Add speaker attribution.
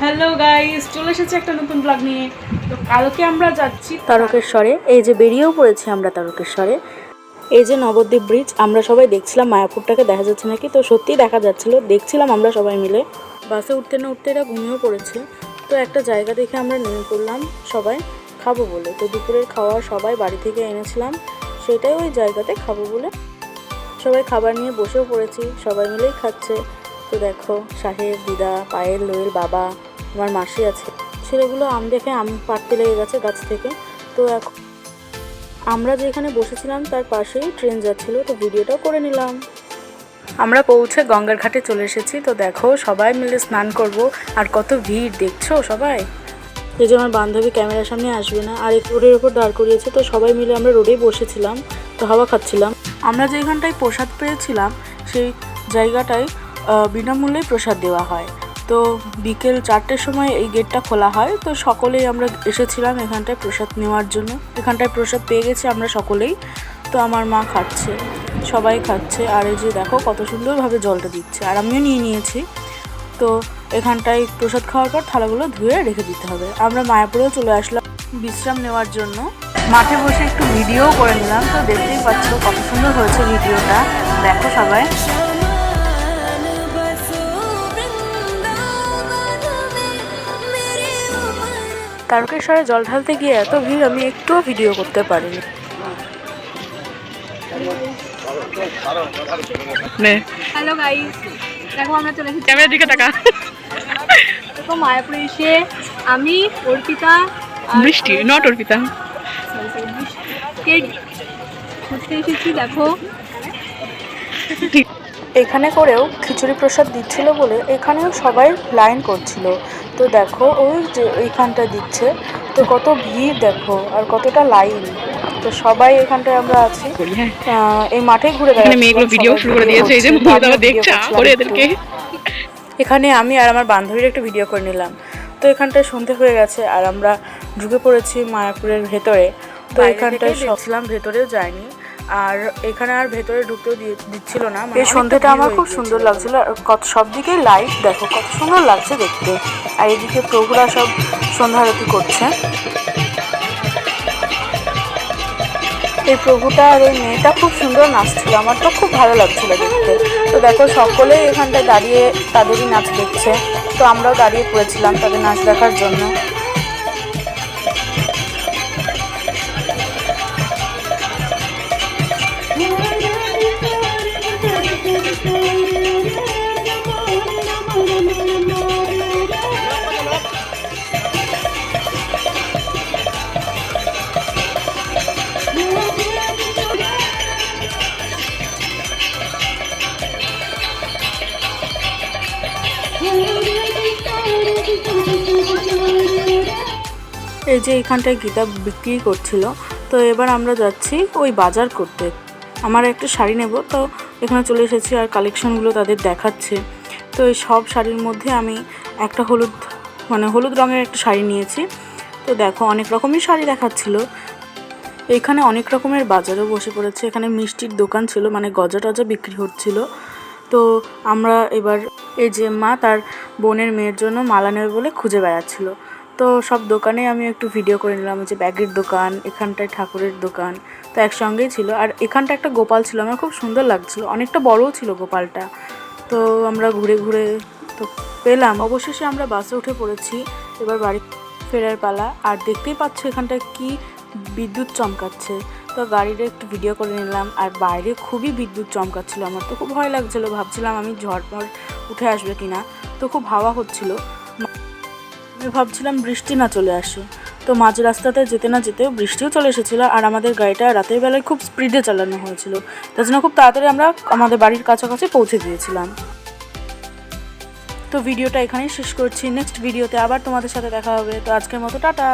Speaker 1: Hello guys চলে এসেছে একটা নতুন ব্লগ নিয়ে। তো কালকে আমরা যাচ্ছি
Speaker 2: তারকেশ্বরে। এই যে বেরিয়েও পড়েছি আমরা তারকেশ্বরে। এই যে নবদ্বীপ ব্রিজ আমরা সবাই দেখছিলাম মায়াপুরটাকে, দেখা যাচ্ছে নাকি? তো সত্যিই দেখা যাচ্ছিল। দেখছিলাম আমরা সবাই মিলে। বাসে উঠতে না উঠতে এরা ঘুমিয়েও পড়েছে। তো একটা জায়গা দেখে আমরা নেমে পড়লাম সবাই, খাব বলে। তো দুপুরের খাওয়া সবাই বাড়ি থেকে এনেছিলাম। সেটাই ওই জায়গাতে খাব বলে। সবাই খাবার নিয়ে বসেও পড়েছি। সবাই মিলেই খাচ্ছে। তো দেখো সাহেব দিদা পায়েল লোয়েল বাবা, আমার মাসি আছে। ছেলেগুলো আম দেখে আম পাড়তে লেগে গেছে গাছ থেকে। তো এখন আমরা যেখানে বসেছিলাম, তার পাশেই ট্রেন যাচ্ছিল, তো ভিডিওটাও করে নিলাম। আমরা পৌঁছে গঙ্গার ঘাটে চলে এসেছি, তো দেখো, সবাই মিলে স্নান করব। আর কত ভিড়, দেখছ সবাই? এই যে আমার বান্ধবী ক্যামেরার সামনে আসবে না, আর রোডের ওপর দাঁড় করিয়েছে, তো সবাই মিলে আমরা রোডেই বসেছিলাম, তো হাওয়া খাচ্ছিলাম। আমরা যেখানটায় প্রসাদ পেয়েছিলাম, সেই জায়গাটায় বিনামূল্যে প্রসাদ দেওয়া হয়। তো বিকেল চারটের সময় এই গেটটা খোলা হয়। তো সকলেই আমরা এসেছিলাম এখানটায় প্রসাদ নেওয়ার জন্য। এখানটায় প্রসাদ পেয়ে গেছি আমরা সকলেই। তো আমার মা খাচ্ছে, সবাই খাচ্ছে। আর এই যে দেখো কত সুন্দরভাবে জলটা দিচ্ছে। আর আমিও নিয়ে নিয়েছি। তো এখানটায় প্রসাদ খাওয়ার পর থালাগুলো ধুয়ে রেখে দিতে হবে। আমরা মায়াপুরেও চলে আসলাম বিশ্রাম নেওয়ার জন্য। মাঠে বসে একটু ভিডিও করে নিলাম। তো দেখতেই পাচ্ছ কত সুন্দর হয়েছে ভিডিওটা দেখো সবাই। তারকেশ্বরে জল ঢালতে গিয়ে এত ভিড় আমি একটুও ভিডিও করতে পারিনি।
Speaker 3: নে।
Speaker 1: হ্যালো গাইস দেখো আমরা চলে এসেছি।
Speaker 3: ক্যামেরার দিকে তাকা।
Speaker 1: দেখো মায়াপুরে এসে আমি অর্পিতা
Speaker 3: বৃষ্টি নট অর্পিতা।
Speaker 1: কে ঘুরতে এসেছি দেখো।
Speaker 2: এখানে করেও খিচুড়ি প্রসাদ দিচ্ছিল বলে এখানেও সবাই লাইন করছিল। তো দেখো ওই যে ওইখানটা দিচ্ছে। তো কত ভিড় দেখো আর কতটা লাইন। তো সবাই এখানটায় আমরা আছি। এই মাঠে ঘুরে
Speaker 3: এখানে মেয়েগুলো ভিডিও শুরু করে দিয়েছে। এই যে দেখছে করে এদেরকে।
Speaker 2: এখানে আমি আর আমার বান্ধবীর একটা ভিডিও করে নিলাম। তো এখানটায় সন্ধে হয়ে গেছে আর আমরা ঢুকে পড়েছি মায়াপুরের ভেতরে। তো এখানটায় সবছিলাম ভেতরেও যায়নি। আর এখানে আর ভেতরে ঢুকতেও দিচ্ছিল না এই সন্ধ্যেটা আমার খুব সুন্দর লাগছিল। আর কত সব দিকেই লাইট দেখো কত সুন্দর লাগছে দেখতে। আর এদিকে প্রভুরা সব সন্ধ্যা আরতি করছে। এই প্রভুটা আর ওই মেয়েটা খুব সুন্দর নাচছিল। আমার তো খুব ভালো লাগছিল দেখতে। তো দেখো সকলেই এখানটায় দাঁড়িয়ে তাদেরই নাচ দেখছে। তো আমরাও দাঁড়িয়ে পড়েছিলাম তাদের নাচ দেখার জন্য। এই যে এখানটায় গীতা বিক্রি করছিল, তো এবার আমরা যাচ্ছি ওই বাজার করতে। আমার একটা শাড়ি নেব, তো এখানে চলে এসেছি আর কালেকশনগুলো তাদের দেখাচ্ছে। তো এই সব শাড়ির মধ্যে আমি একটা হলুদ মানে হলুদ রঙের একটা শাড়ি নিয়েছি। তো দেখো, অনেক রকমই শাড়ি দেখাচ্ছিল। এখানে অনেক রকমের বাজারও বসে পড়েছে। এখানে মিষ্টির দোকান ছিল মানে গজা টজা বিক্রি হচ্ছিল। তো আমরা এবার, এই যে মা তার বোনের মেয়ের জন্য মালা নেবে বলে খুঁজে বেড়াচ্ছিল। তো সব দোকানে আমি একটু ভিডিও করে নিলাম যে ব্যাগের দোকান, এখানটায় ঠাকুরের দোকান, তো একসঙ্গেই ছিল। আর এখানটা একটা গোপাল ছিল, আমার খুব সুন্দর লাগছিল, অনেকটা বড়ও ছিল গোপালটা। তো আমরা ঘুরে ঘুরে তো পেলাম। অবশেষে আমরা বাসে উঠে পড়েছি, এবার বাড়ি ফেরার পালা। আর দেখতেই পাচ্ছ এখানটায় কি বিদ্যুৎ চমকাচ্ছে। তো গাড়ির একটু ভিডিও করে নিলাম, আর বাইরে খুবই বিদ্যুৎ চমকাচ্ছিল। আমার তো খুব ভয় লাগছিল, ভাবছিলাম আমি ঝড় উঠে আসবে কিনা। তো খুব হাওয়া হচ্ছিল। আমি ভাবছিলাম বৃষ্টি না চলে আসে। তো মাঝ রাস্তাতে যেতে না যেতেও বৃষ্টিও চলে এসেছিল আর আমাদের গাড়িটা রাতের বেলায় খুব স্পিডে চালানো হয়েছিল। তার জন্য খুব তাড়াতাড়ি আমরা আমাদের বাড়ির কাছাকাছি পৌঁছে দিয়েছিলাম তো ভিডিওটা এখানেই শেষ করছি। নেক্সট ভিডিওতে আবার তোমাদের সাথে দেখা হবে। তো আজকের মতো, টাটা!